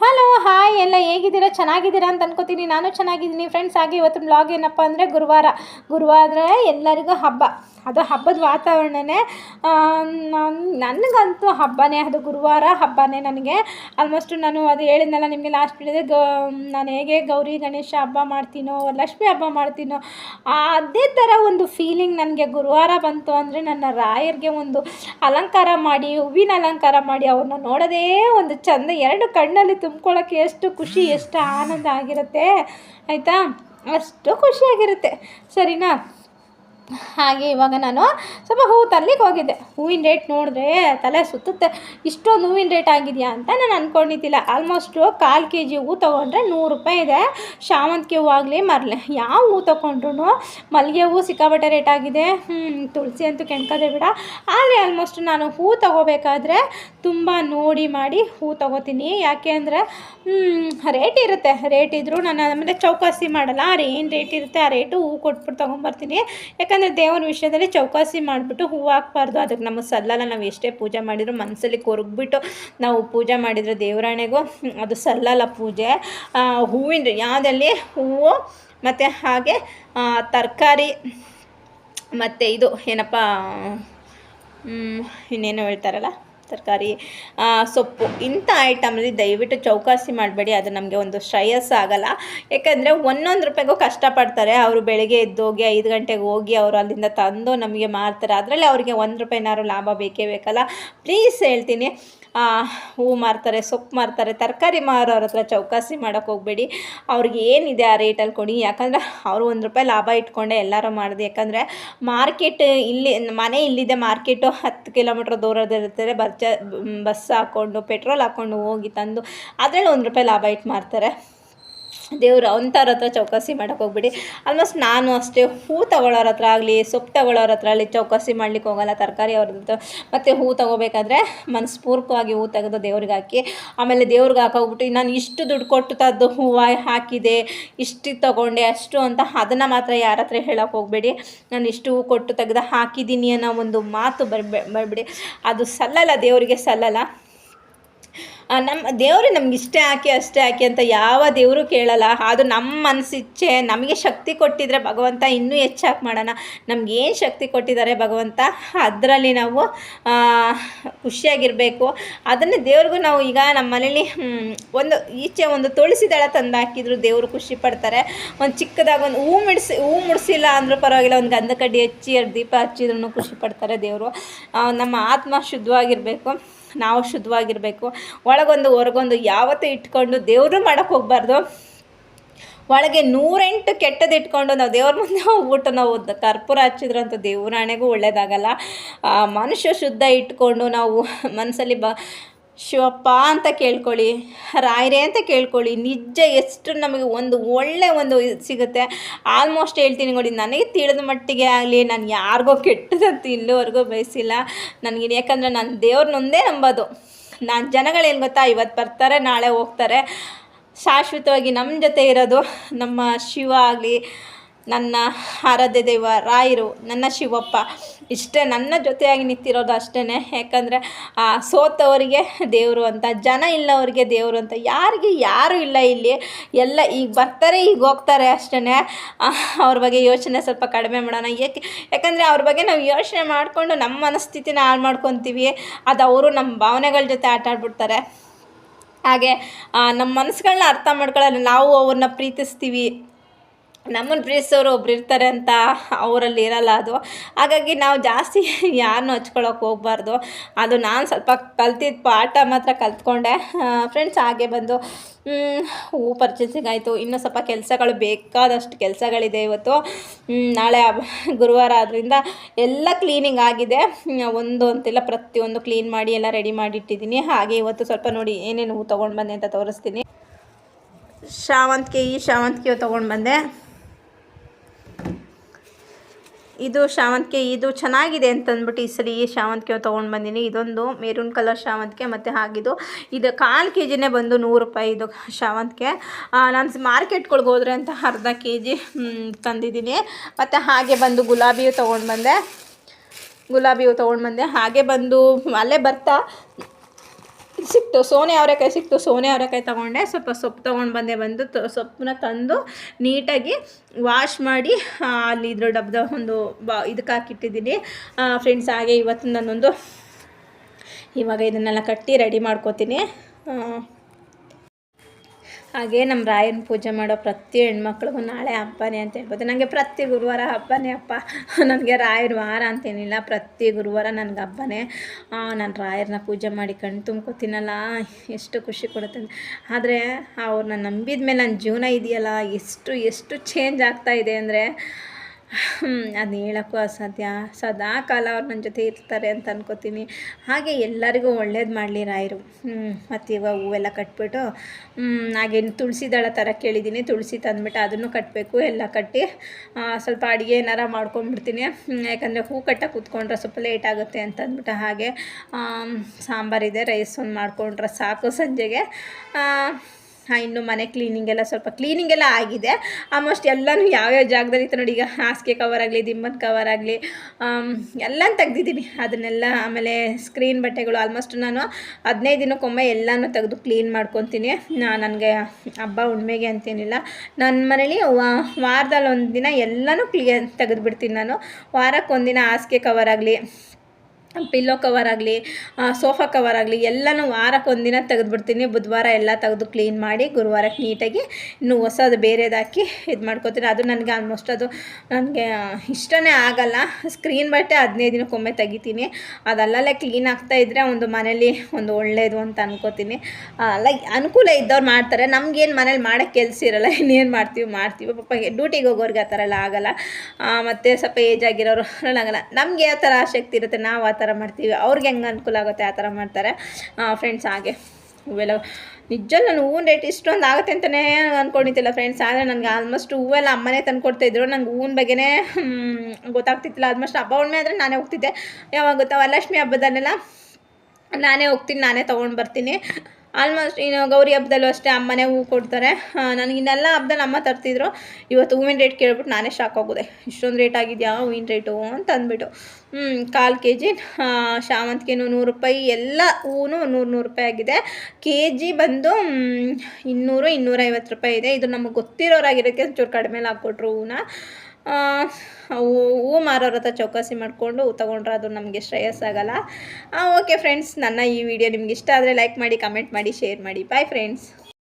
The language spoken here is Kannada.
ಹಲೋ ಹಾಯ್ ಎಲ್ಲ ಹೇಗಿದ್ದೀರಾ? ಚೆನ್ನಾಗಿದ್ದೀರಾ ಅಂತ ಅನ್ಕೋತೀನಿ. ನಾನು ಚೆನ್ನಾಗಿದ್ದೀನಿ. ಫ್ರೆಂಡ್ಸ್ ಹಾಗೆ ಇವತ್ತು ಬ್ಲಾಗ್ ಏನಪ್ಪ ಅಂದರೆ ಗುರುವಾರ. ಗುರುವಾರ ಎಲ್ಲರಿಗೂ ಹಬ್ಬ. ಅದು ಹಬ್ಬದ ವಾತಾವರಣನೇ ನನಗಂತೂ ಹಬ್ಬನೇ. ಅದು ಗುರುವಾರ ಹಬ್ಬನೇ ನನಗೆ. ಆಲ್ಮೋಸ್ಟ್ ನಾನು ಅದು ಹೇಳಿದ್ನಲ್ಲ ನಿಮಗೆ ಲಾಸ್ಟ್ ಹೇಳಿದೆ ಗ ನಾನು ಹೇಗೆ ಗೌರಿ, ಗಣೇಶ ಹಬ್ಬ ಮಾಡ್ತೀನೋ, ಲಕ್ಷ್ಮಿ ಹಬ್ಬ ಮಾಡ್ತೀನೋ, ಅದೇ ಥರ ಒಂದು ಫೀಲಿಂಗ್ ನನಗೆ ಗುರುವಾರ ಬಂತು ಅಂದರೆ ನನ್ನ ರಾಯರಿಗೆ ಒಂದು ಅಲಂಕಾರ ಮಾಡಿ, ಹೂವಿನ ಅಲಂಕಾರ ಮಾಡಿ, ಅವ್ರನ್ನ ನೋಡೋದೇ ಒಂದು ಚಂದ. ಎರಡು ಕಣ್ಣಲ್ಲಿ ತುಂಬ್ಕೊಳ್ಳೋಕ್ಕೆ ಎಷ್ಟು ಖುಷಿ ಎಷ್ಟು ಆನಂದ ಆಗಿರುತ್ತೆ ಆಯಿತಾ? ಅಷ್ಟು ಖುಷಿಯಾಗಿರುತ್ತೆ. ಸರಿನಾ? ಹಾಗೆ ಇವಾಗ ನಾನು ಸ್ವಲ್ಪ ಹೂವು ತರ್ಲಿಕ್ಕೆ ಹೋಗಿದ್ದೆ. ಹೂವಿನ ರೇಟ್ ನೋಡಿದ್ರೆ ತಲೆ ಸುತ್ತುತ್ತೆ. ಇಷ್ಟೊಂದು ಹೂವಿನ ರೇಟ್ ಆಗಿದೆಯಾ ಅಂತ ನಾನು ಅಂದ್ಕೊಂಡಿದ್ದಿಲ್ಲ ಆಲ್ಮೋಸ್ಟು ಕಾಲು ಕೆ ಜಿ ಹೂವು ತೊಗೊಂಡ್ರೆ ನೂರು ರೂಪಾಯಿ ಇದೆ. ಶಾವಂತಿಗೆ ಹೂವು ಆಗಲಿ ಮರಲೆ. ಯಾವ ಹೂವು ತೊಗೊಂಡ್ರು ಮಲ್ಲಿಗೆ ಹೂವು ಸಿಕ್ಕಾಬಟ್ಟೆ ರೇಟ್ ಆಗಿದೆ. ತುಳಸಿ ಅಂತೂ ಕೆಣ್ಕೋದೆ ಬಿಡ. ಆದರೆ ಆಲ್ಮೋಸ್ಟ್ ನಾನು ಹೂವು ತೊಗೋಬೇಕಾದ್ರೆ ತುಂಬ ನೋಡಿ ಮಾಡಿ ಹೂವು ತೊಗೋತೀನಿ. ಯಾಕೆ ಅಂದರೆ ರೇಟ್ ಇರುತ್ತೆ. ರೇಟ್ ಇದ್ದರೂ ನಾನು ಆಮೇಲೆ ಚೌಕಾಸಿ ಮಾಡಲ್ಲ. ಆ ಏನು ರೇಟ್ ಇರುತ್ತೆ ಆ ರೇಟು ಹೂವು ಕೊಟ್ಬಿಟ್ಟು ತೊಗೊಂಬರ್ತೀನಿ. ಯಾಕಂದರೆ ದೇವರ ವಿಷಯದಲ್ಲಿ ಚೌಕಾಸಿ ಮಾಡಿಬಿಟ್ಟು ಹೂವು ಹಾಕ್ಬಾರ್ದು. ಅದಕ್ಕೆ ನಮಗೆ ಸಲ್ಲಲ್ಲ, ನಾವು ಎಷ್ಟೇ ಪೂಜೆ ಮಾಡಿದ್ರು ಮನಸ್ಸಲ್ಲಿ ಕೊರಗ್ಬಿಟ್ಟು ನಾವು ಪೂಜೆ ಮಾಡಿದರೆ ದೇವರಾಣೆಗೂ ಅದು ಸಲ್ಲಲ್ಲ ಪೂಜೆ. ಹೂವಿನ ಯಾವುದಲ್ಲಿ ಹೂವು ಮತ್ತು ಹಾಗೆ ತರಕಾರಿ ಮತ್ತು ಇದು ಏನಪ್ಪ ಇನ್ನೇನೋ ಹೇಳ್ತಾರಲ್ಲ? ತರಕಾರಿ ಸೊಪ್ಪು ಇಂಥ ಐಟಮಲ್ಲಿ ದಯವಿಟ್ಟು ಚೌಕಾಸಿ ಮಾಡಬೇಡಿ. ಅದು ನಮಗೆ ಒಂದು ಶ್ರೇಯಸ್ ಆಗಲ್ಲ. ಯಾಕಂದರೆ ಒಂದೊಂದು ರೂಪಾಯಿಗೂ ಕಷ್ಟಪಡ್ತಾರೆ. ಅವರು ಬೆಳಗ್ಗೆ ಎದ್ದೋಗಿ ಐದು ಗಂಟೆಗೆ ಹೋಗಿ ಅವರು ಅಲ್ಲಿಂದ ತಂದು ನಮಗೆ ಮಾರ್ತಾರೆ. ಅದರಲ್ಲಿ ಅವರಿಗೆ ಒಂದು ರೂಪಾಯಿನಾರು ಲಾಭ ಬೇಕೇ ಬೇಕಲ್ಲ. ಪ್ಲೀಸ್ ಹೇಳ್ತೀನಿ ಹೂವು ಮಾರ್ತಾರೆ, ಸೊಪ್ಪು ಮಾರ್ತಾರೆ, ತರಕಾರಿ ಮಾರೋರ ಹತ್ರ ಚೌಕಾಸಿ ಮಾಡೋಕ್ಕೆ ಹೋಗಬೇಡಿ. ಅವ್ರಿಗೆ ಏನಿದೆ ಆ ರೇಟಲ್ಲಿ ಕೊಡಿ. ಯಾಕಂದರೆ ಅವರು ಒಂದು ರೂಪಾಯಿ ಲಾಭ ಇಟ್ಕೊಂಡೆ ಎಲ್ಲರೂ ಮಾಡಿದೆ. ಯಾಕಂದರೆ ಮಾರ್ಕೆಟ್ ಇಲ್ಲಿ, ಮನೆ ಇಲ್ಲಿದೆ, ಮಾರ್ಕೆಟು ಹತ್ತು ಕಿಲೋಮೀಟ್ರ್ ದೂರದಲ್ಲಿರ್ತಾರೆ. ಬರ್ಚ ಬಸ್ ಹಾಕ್ಕೊಂಡು ಪೆಟ್ರೋಲ್ ಹಾಕ್ಕೊಂಡು ಹೋಗಿ ತಂದು ಅದರಲ್ಲಿ ಒಂದು ರೂಪಾಯಿ ಲಾಭ ಇಟ್ಟು ಮಾರ್ತಾರೆ ದೇವ್ರು ಅಂಥವ್ರ ಹತ್ರ ಚೌಕಾಸಿ ಮಾಡೋಕೆ ಹೋಗ್ಬಿಡಿ. ಆಲ್ಮೋಸ್ಟ್ ನಾನು ಅಷ್ಟೇ ಹೂ ತಗೊಳ್ಳೋರ ಹತ್ರ ಆಗಲಿ, ಸೊಪ್ಪು ತಗೊಳ್ಳೋರ ಹತ್ರ ಆಗಲಿ ಚೌಕಾಸಿ ಮಾಡ್ಲಿಕ್ಕೆ ಹೋಗಲ್ಲ ತರಕಾರಿ ಅವ್ರದ್ದು ಮತ್ತು ಹೂ ತೊಗೋಬೇಕಾದ್ರೆ ಮನಸ್ಪೂರ್ವಕವಾಗಿ ಹೂ ತೆಗೆದು ದೇವ್ರಿಗೆ ಹಾಕಿ, ಆಮೇಲೆ ದೇವ್ರಿಗೆ ಹಾಕೋಗ್ಬಿಟ್ಟು ನಾನು ಇಷ್ಟು ದುಡ್ಡು ಕೊಟ್ಟು ತದ್ದು ಹೂವು ಹಾಕಿದೆ, ಇಷ್ಟು ತೊಗೊಂಡೆ ಅಷ್ಟು ಅಂತ ಅದನ್ನು ಮಾತ್ರ ಯಾರ ಹತ್ರ ಹೇಳೋಕೆ ಹೋಗಬೇಡಿ. ನಾನು ಇಷ್ಟು ಹೂ ಕೊಟ್ಟು ತೆಗೆದು ಹಾಕಿದ್ದೀನಿ ಅನ್ನೋ ಒಂದು ಮಾತು ಬರ್ಬೇ, ಬರಬೇಡಿ. ಅದು ಸಲ್ಲಲ್ಲ, ದೇವರಿಗೆ ಸಲ್ಲಲ್ಲ. ನಮ್ಮ ದೇವರು ನಮ್ಗೆ ಇಷ್ಟೇ ಹಾಕಿ, ಅಷ್ಟೇ ಹಾಕಿ ಅಂತ ಯಾವ ದೇವರು ಕೇಳಲ್ಲ. ಅದು ನಮ್ಮ ಮನಸ್ಸಿಚ್ಛೆ ನಮಗೆ ಶಕ್ತಿ ಕೊಟ್ಟಿದ್ರೆ ಭಗವಂತ ಇನ್ನೂ ಹೆಚ್ಚಾಗಿ ಮಾಡೋಣ. ಏನು ಶಕ್ತಿ ಕೊಟ್ಟಿದ್ದಾರೆ ಭಗವಂತ? ಅದರಲ್ಲಿ ನಾವು ಖುಷಿಯಾಗಿರಬೇಕು. ಅದನ್ನು ದೇವ್ರಿಗೂ ನಾವು ಈಗ ನಮ್ಮ ಮನೇಲಿ ಒಂದು ಈಚೆ ಒಂದು ತುಳಸಿ ದಳ ತಂದು ಹಾಕಿದ್ರು ದೇವರು ಖುಷಿ ಪಡ್ತಾರೆ. ಒಂದು ಚಿಕ್ಕದಾಗ ಒಂದು ಹೂ ಮಿಡಿಸಿ, ಹೂ ಮುಡಿಸಿಲ್ಲ ಅಂದರೂ ಪರವಾಗಿಲ್ಲ, ಒಂದು ಗಂಧಕಡ್ಡಿ ಹಚ್ಚಿ ಎರಡು ದೀಪ ಹಚ್ಚಿದ್ರು ಖುಷಿ ಪಡ್ತಾರೆ ದೇವರು. ನಮ್ಮ ಆತ್ಮ ಶುದ್ಧವಾಗಿರಬೇಕು. ನಾವು ಶುದ್ಧವಾಗಿರಬೇಕು. ಒಳಗೊಂದು, ಹೊರಗೊಂದು ಯಾವತ್ತೂ ಇಟ್ಕೊಂಡು ದೇವರು ಮಾಡೋಕ್ಕೆ ಹೋಗ್ಬಾರ್ದು. ಒಳಗೆ ನೂರೆಂಟು ಕೆಟ್ಟದ್ದು ಇಟ್ಕೊಂಡು ನಾವು ದೇವ್ರ ಮುಂದೆ ಹೋಗ್ಬಿಟ್ಟು ನಾವು ಕರ್ಪೂರ ಹಚ್ಚಿದ್ರಂತೂ ದೇವರಾಣೆಗೂ ಒಳ್ಳೇದಾಗಲ್ಲ. ಮನುಷ್ಯ ಶುದ್ಧ ಇಟ್ಕೊಂಡು ನಾವು ಮನಸ್ಸಲ್ಲಿ ಬ ಶಿವಪ್ಪ ಅಂತ ಕೇಳ್ಕೊಳ್ಳಿ, ರಾಯರೇ ಅಂತ ಕೇಳ್ಕೊಳ್ಳಿ, ನಿಜ ಎಷ್ಟು ನಮಗೆ ಒಂದು ಒಳ್ಳೆ ಒಂದು ಸಿಗುತ್ತೆ. ಆಲ್ಮೋಸ್ಟ್ ಹೇಳ್ತೀನಿ ನೋಡಿ, ನನಗೆ ತಿಳಿದ ಮಟ್ಟಿಗೆ ಆಗಲಿ, ನಾನು ಯಾರಿಗೋ ಕೆಟ್ಟದಂತ ಇಲ್ಲಿವರೆಗೂ ಬಯಸಿಲ್ಲ. ನನಗೆ ಯಾಕಂದರೆ ನಾನು ದೇವ್ರನ್ನೊಂದೇ ನಂಬೋದು. ನಾನು ಜನಗಳೇನು ಗೊತ್ತಾ ಇವತ್ತು ಬರ್ತಾರೆ, ನಾಳೆ ಹೋಗ್ತಾರೆ. ಶಾಶ್ವತವಾಗಿ ನಮ್ಮ ಜೊತೆ ಇರೋದು ನಮ್ಮ ಶಿವ ಆಗಲಿ ನನ್ನ ಆರಾಧ್ಯ ದೈವ, ರಾಯರು, ನನ್ನ ಶಿವಪ್ಪ, ಇಷ್ಟೇ ನನ್ನ ಜೊತೆಯಾಗಿ ನಿಂತಿರೋದು ಅಷ್ಟೇ ಯಾಕಂದರೆ ಸೋತವರಿಗೆ ದೇವರು ಅಂತ, ಜನ ಇಲ್ಲವರಿಗೆ ದೇವರು ಅಂತ, ಯಾರಿಗೆ ಯಾರು ಇಲ್ಲ ಇಲ್ಲಿ. ಎಲ್ಲ ಈಗ ಬರ್ತಾರೆ, ಈಗ ಹೋಗ್ತಾರೆ ಅಷ್ಟೇ ಅವ್ರ ಬಗ್ಗೆ ಯೋಚನೆ ಸ್ವಲ್ಪ ಕಡಿಮೆ ಮಾಡೋಣ. ಏಕೆ, ಯಾಕಂದರೆ ಅವ್ರ ಬಗ್ಗೆ ನಾವು ಯೋಚನೆ ಮಾಡಿಕೊಂಡು ನಮ್ಮ ಮನಸ್ಥಿತಿನ ಹಾಳು ಮಾಡ್ಕೊತೀವಿ. ಅದು ಅವರು ನಮ್ಮ ಭಾವನೆಗಳ ಜೊತೆ ಆಟ ಆಡ್ಬಿಡ್ತಾರೆ. ಹಾಗೆ ನಮ್ಮ ಮನಸ್ಸುಗಳನ್ನ ಅರ್ಥ ಮಾಡ್ಕೊಳ್ಳಲ್ಲ. ನಾವು ಅವ್ರನ್ನ ಪ್ರೀತಿಸ್ತೀವಿ. ನಮ್ಮನ್ನು ಪ್ರೀತಿಸೋರು ಒಬ್ರು ಇರ್ತಾರೆ ಅಂತ ಅವರಲ್ಲಿ ಇರಲ್ಲ ಅದು. ಹಾಗಾಗಿ ನಾವು ಜಾಸ್ತಿ ಯಾರನ್ನೂ ಹಚ್ಕೊಳ್ಳೋಕೆ ಹೋಗ್ಬಾರ್ದು. ಅದು ನಾನು ಸ್ವಲ್ಪ ಕಲ್ತಿದ್ದ ಪಾಠ ಮಾತ್ರ ಕಲ್ತ್ಕೊಂಡೆ. ಫ್ರೆಂಡ್ಸ್ ಹಾಗೆ ಬಂದು ಹೂ ಪರ್ಚೇಸಿಂಗ್ ಆಯಿತು. ಇನ್ನೂ ಸ್ವಲ್ಪ ಕೆಲಸಗಳು ಬೇಕಾದಷ್ಟು ಕೆಲಸಗಳಿದೆ ಇವತ್ತು. ನಾಳೆ ಗುರುವಾರ ಆದ್ದರಿಂದ ಎಲ್ಲ ಕ್ಲೀನಿಂಗ್ ಆಗಿದೆ. ಒಂದು ಅಂತೆಲ್ಲ ಪ್ರತಿಯೊಂದು ಕ್ಲೀನ್ ಮಾಡಿ ಎಲ್ಲ ರೆಡಿ ಮಾಡಿಟ್ಟಿದ್ದೀನಿ. ಹಾಗೆ ಇವತ್ತು ಸ್ವಲ್ಪ ನೋಡಿ ಏನೇನು ಹೂ ತೊಗೊಂಡು ಬಂದೆ ಅಂತ ತೋರಿಸ್ತೀನಿ. ಶಾವಂತಿಗೆ ಈ ಶಾವಂತಿಗೆ ತೊಗೊಂಡು ಬಂದೆ. ಇದು ಶಾವಂತಿಗೆ ಇದು ಚೆನ್ನಾಗಿದೆ ಅಂತಂದ್ಬಿಟ್ಟು ಈ ಸರಿ ಈ ಶಾವಂತಿಗೆ ತೊಗೊಂಡು ಬಂದೀನಿ. ಇದೊಂದು ಮೆರೂನ್ ಕಲರ್ ಶಾವಂತಿಗೆ ಮತ್ತು ಹಾಗಿದು ಇದು ಕಾಲು ಕೆ ಜಿನೇ ಬಂದು ನೂರು ರೂಪಾಯಿ ಇದು ಶಾವಂತಿಗೆ ನಾನು ಮಾರ್ಕೆಟ್ಗಳ್ಗೆ ಹೋದ್ರೆ ಅಂತ ಅರ್ಧ ಕೆ ಜಿ ತಂದಿದ್ದೀನಿ ಮತ್ತು ಹಾಗೆ ಬಂದು ಗುಲಾಬಿ ಹೂ ತೊಗೊಂಡು ಬಂದೆ. ಗುಲಾಬಿ ಹೂ ತೊಗೊಂಡು ಬಂದೆ. ಹಾಗೆ ಬಂದು ಅಲ್ಲೇ ಬರ್ತಾ. ಸಿಕ್ತು. ಸೋನೆ ಅವರೆಕಾಯಿ ಸಿಕ್ತು. ಸೋನೆ ಅವರೆಕಾಯಿ ತೊಗೊಂಡೆ. ಸ್ವಲ್ಪ ಸೊಪ್ಪು ತೊಗೊಂಡು ಬಂದೆ. ಬಂದು ಸೊಪ್ಪನ್ನ ತಂದು ನೀಟಾಗಿ ವಾಶ್ ಮಾಡಿ ಅಲ್ಲಿ ಇದ್ರ ಡಬ್ಬದ ಒಂದು ಬಾ ಇದಕ್ಕೆ ಹಾಕಿಟ್ಟಿದ್ದೀನಿ. ಫ್ರೆಂಡ್ಸ್ ಹಾಗೆ ಇವತ್ತು ನಾನೊಂದು ಇವಾಗ ಇದನ್ನೆಲ್ಲ ಕಟ್ಟಿ ರೆಡಿ ಮಾಡ್ಕೋತೀನಿ. ಹಾಗೆ ನಮ್ಮ ರಾಯನ ಪೂಜೆ ಮಾಡೋ ಪ್ರತಿ ಹೆಣ್ಮಕ್ಳಿಗೂ ನಾಳೆ ಹಬ್ಬನೇ ಅಂತ ಹೇಳ್ಬೋದು. ನನಗೆ ಪ್ರತಿ ಗುರುವಾರ ಹಬ್ಬನೇ ಅಪ್ಪ. ನನಗೆ ರಾಯರ ವಾರ ಅಂತೇನಿಲ್ಲ. ಪ್ರತಿ ಗುರುವಾರ ನನಗೆ ಹಬ್ಬನೇ. ನಾನು ರಾಯರನ್ನ ಪೂಜೆ ಮಾಡಿ ಕಣ್ಣು ತುಂಬ್ಕೊತೀನಲ್ಲ ಎಷ್ಟು ಖುಷಿ ಕೊಡುತ್ತೆ ಆದರೆ ಅವ್ರನ್ನ ನಂಬಿದ ಮೇಲೆ ನನ್ನ ಜೀವನ ಇದೆಯಲ್ಲ. ಎಷ್ಟು ಎಷ್ಟು ಚೇಂಜ್ ಆಗ್ತಾಯಿದೆ ಅಂದರೆ ಅದು ಹೇಳೋಕ್ಕೂ ಅಸಾಧ್ಯ. ಸದಾ ಕಾಲ ಅವ್ರು ನನ್ನ ಜೊತೆ ಇರ್ತಾರೆ ಅಂತ ಅನ್ಕೋತೀನಿ. ಹಾಗೆ ಎಲ್ಲರಿಗೂ ಒಳ್ಳೇದು ಮಾಡಲಿ ರಾಯರು. ಮತ್ತು ಇವಾಗ ಹೂವೆಲ್ಲ ಕಟ್ಬಿಟ್ಟು ಹಾಗೇನು ಹಾಗೆ ತುಳಸಿ ದಳ ಥರ ಕೇಳಿದ್ದೀನಿ ತುಳಸಿ ತಂದ್ಬಿಟ್ಟು ಅದನ್ನು ಕಟ್ಟಬೇಕು ಎಲ್ಲ ಕಟ್ಟಿ ಸ್ವಲ್ಪ ಅಡುಗೆ ಏನಾರ ಮಾಡ್ಕೊಂಡ್ಬಿಡ್ತೀನಿ ಯಾಕಂದರೆ ಹೂ ಕಟ್ಟಕ್ಕೆ ಕೂತ್ಕೊಂಡ್ರೆ ಸ್ವಲ್ಪ ಲೇಟ್ ಆಗುತ್ತೆ ಅಂತ ಅಂದ್ಬಿಟ್ಟು ಹಾಗೆ ಸಾಂಬಾರಿದೆ ರೈಸ್ ಒಂದು ಮಾಡ್ಕೊಂಡ್ರೆ ಸಾಕು ಸಂಜೆಗೆ. ಹಾಂ, ಇನ್ನು ಮನೆ ಕ್ಲೀನಿಂಗ್ ಎಲ್ಲ ಸ್ವಲ್ಪ ಕ್ಲೀನಿಂಗ್ ಎಲ್ಲ ಆಗಿದೆ. ಆಲ್ಮೋಸ್ಟ್ ಎಲ್ಲನೂ ಯಾವ್ಯಾವ ಜಾಗದಲ್ಲಿ ಇತ್ತು ನೋಡಿ, ಈಗ ಹಾಸಿಗೆ ಕವರ್ ಆಗಲಿ ದಿಮ್ಮನ್ ಕವರ್ ಆಗಲಿ ಎಲ್ಲ ತೆಗ್ದಿದ್ದೀನಿ. ಅದನ್ನೆಲ್ಲ ಆಮೇಲೆ ಸ್ಕ್ರೀನ್ ಬಟ್ಟೆಗಳು ಆಲ್ಮೋಸ್ಟ್ ನಾನು ಹದಿನೈದು ದಿನಕ್ಕೊಮ್ಮೆ ಎಲ್ಲನೂ ತೆಗೆದು ಕ್ಲೀನ್ ಮಾಡ್ಕೊತೀನಿ. ನನಗೆ ಹಬ್ಬ ಹುಣ್ಮೆಗೆ ಅಂತೇನಿಲ್ಲ. ನನ್ನ ಮನೇಲಿ ವಾರದಲ್ಲಿ ಒಂದು ದಿನ ಎಲ್ಲನೂ ಕ್ಲಿಯರ್ ತೆಗೆದುಬಿಡ್ತೀನಿ ನಾನು. ವಾರಕ್ಕೆ ಒಂದಿನ ಹಾಸಿಗೆ ಕವರ್ ಆಗಲಿ ಪಿಲ್ಲೋ ಕವರ್ ಆಗಲಿ ಸೋಫಾ ಕವರ್ ಆಗಲಿ, ಎಲ್ಲನೂ ವಾರಕ್ಕೆ ಒಂದಿನ ತೆಗೆದುಬಿಡ್ತೀನಿ. ಬುಧವಾರ ಎಲ್ಲ ತೆಗೆದು ಕ್ಲೀನ್ ಮಾಡಿ ಗುರುವಾರಕ್ಕೆ ನೀಟಾಗಿ ಇನ್ನು ಹೊಸದು ಬೇರೆದಾಕಿ ಇದು ಮಾಡ್ಕೋತೀನಿ. ಅದು ನನಗೆ ಆಲ್ಮೋಸ್ಟ್ ಅದು ನನಗೆ ಇಷ್ಟನೇ ಆಗಲ್ಲ. ಸ್ಕ್ರೀನ್ ಬಟ್ಟೆ ಹದಿನೈದು ದಿನಕ್ಕೊಮ್ಮೆ ತೆಗಿತೀನಿ. ಅದಲ್ಲಲ್ಲೇ ಕ್ಲೀನ್ ಆಗ್ತಾ ಇದ್ದರೆ ಒಂದು ಮನೇಲಿ ಒಂದು ಒಳ್ಳೆಯದು ಅಂತ ಅನ್ಕೋತೀನಿ. ಲೈಕ್ ಅನುಕೂಲ ಇದ್ದವ್ರು ಮಾಡ್ತಾರೆ. ನಮಗೇನು ಮನೇಲಿ ಮಾಡೋಕ್ಕೆ ಕೆಲಸ ಇರಲ್ಲ. ಇನ್ನೇನು ಮಾಡ್ತೀವಿ ಮಾಡ್ತೀವಿ. ಪಾಪ ಡ್ಯೂಟಿಗೆ ಹೋಗೋರ್ಗೆ ಆ ಥರ ಎಲ್ಲ ಆಗಲ್ಲ. ಮತ್ತು ಸ್ವಲ್ಪ ಏಜ್ ಆಗಿರೋರು ಆಗಲ್ಲ ನಮಗೆ ಯಾವ ಥರ ಆಸಕ್ತಿ ಇರುತ್ತೆ? ನಾವು ಥರ ಮಾಡ್ತೀವಿ. ಅವ್ರಿಗೆ ಹೆಂಗೆ ಅನುಕೂಲ ಆಗುತ್ತೆ ಆ ಥರ ಮಾಡ್ತಾರೆ. ಫ್ರೆಂಡ್ಸ್ ಹಾಗೆ. ಹೂವೆಲ್ಲ ನಿಜ ನಾನು ಹೂವಿನ ರೇಟ್ ಇಷ್ಟೊಂದು ಆಗುತ್ತೆ ಅಂತಲೇ ಅಂದ್ಕೊಂಡಿದ್ದಿಲ್ಲ ಫ್ರೆಂಡ್ಸ್ ಆದರೆ ನನಗೆ ಆಲ್ಮೋಸ್ಟ್ ಹೂವೆಲ್ಲ ಅಮ್ಮನೇ ತಂದು ಕೊಡ್ತಾಯಿದ್ರು ನಂಗೆ ಹೂವಿನ ಬಗ್ಗೆನೇ ಗೊತ್ತಾಗ್ತಿತ್ತಿಲ್ಲ ಆಲ್ಮೋಸ್ಟ್ ಹಬ್ಬ ಹುಣ್ಣಿಮೆ ಆದರೆ ನಾನೇ ಹೋಗ್ತಿದ್ದೆ. ಯಾವಾಗ ಗೊತ್ತಾ ವರಲಕ್ಷ್ಮಿ ಹಬ್ಬದಲ್ಲೆಲ್ಲ ನಾನೇ ಹೋಗ್ತೀನಿ, ನಾನೇ ತೊಗೊಂಡು ಬರ್ತೀನಿ. ಆಲ್ಮೋಸ್ಟ್ ಇನ್ನು ಗೌರಿ ಹಬ್ಬದಲ್ಲೂ ಅಷ್ಟೇ ಅಮ್ಮನೇ ಹೂ ಕೊಡ್ತಾರೆ. ನನಗೆ ಇನ್ನೆಲ್ಲ ಹಬ್ಬದಲ್ಲಿ ಅಮ್ಮ ತರ್ತಿದ್ರು. ಇವತ್ತು ಹೂವಿನ ರೇಟ್ ಕೇಳ್ಬಿಟ್ಟು ನಾನೇ ಶಾಕ್ ಆಗೋದೆ. ಇಷ್ಟೊಂದು ರೇಟ್ ಆಗಿದೆಯಾ? ಹೂವಿನ ರೇಟು ಅಂತ ಅಂದ್ಬಿಟ್ಟು. ಹ್ಞೂ ಕಾಲು ಕೆ ಜಿ ಶಾವಂತಿಗೆನೂ ನೂರು ರೂಪಾಯಿ, ಎಲ್ಲ ಹೂವು ನೂರು ನೂರು ರೂಪಾಯಿ ಆಗಿದೆ. ಕೆ ಜಿ ಬಂದು ಇನ್ನೂರು ಇನ್ನೂರೈವತ್ತು ರೂಪಾಯಿ ಇದೆ. ಇದು ನಮಗೆ ಗೊತ್ತಿರೋರಾಗಿರೋಕ್ಕೆ ಒಂಚೂರು ಕಡಿಮೆಲಿ ಹಾಕ್ಕೊಟ್ರು ಹೂವನ್ನ ಹೂ ಮಾರೋರ ಹತ್ರ ಚೌಕಾಸಿ ಮಾಡಿಕೊಂಡು ತಗೊಂಡ್ರೆ ಅದು ನಮಗೆ ಶ್ರೇಯಸ್ ಆಗಲ್ಲ. ಓಕೆ ಫ್ರೆಂಡ್ಸ್ ನನ್ನ ಈ ವಿಡಿಯೋ ನಿಮ್ಗೆ ಇಷ್ಟ ಆದರೆ ಲೈಕ್ ಮಾಡಿ ಕಮೆಂಟ್ ಮಾಡಿ ಶೇರ್ ಮಾಡಿ. Bye friends